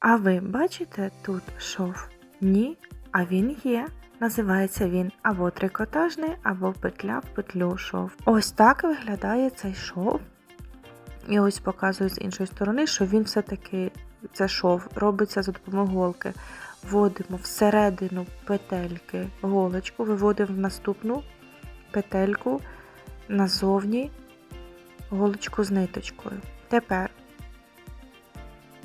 А ви бачите тут шов? Ні, а він є. Називається він або трикотажний, або петля в петлю шов. Ось так виглядає цей шов. І ось показую з іншої сторони, що він все-таки це шов робиться за допомогою голки. Вводимо всередину петельки голочку, виводимо в наступну петельку назовні голочку з ниточкою. Тепер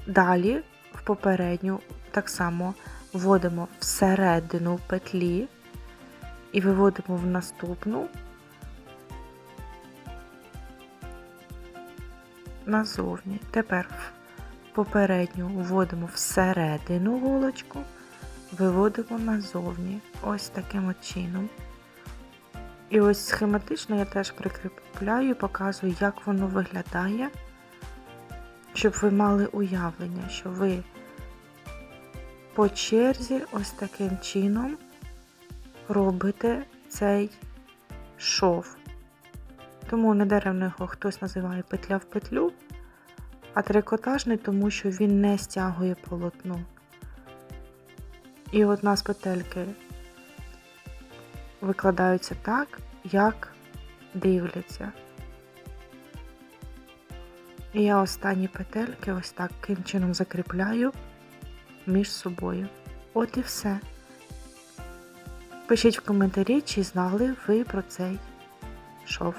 далі в попередню так само вводимо всередину петлі і виводимо в наступну назовні. Тепер в попередню вводимо всередину голочку, виводимо назовні. Ось таким чином. І ось схематично я теж прикріпляю і показую, як воно виглядає, щоб ви мали уявлення, що ви по черзі ось таким чином робите цей шов. Тому недаремно його хтось називає петля в петлю, а трикотажний, тому що він не стягує полотно. І одна з петельки викладаються так, як дивляться. І я останні петельки ось таким чином закріпляю між собою. От і все. Пишіть в коментарі, чи знали ви про цей шов.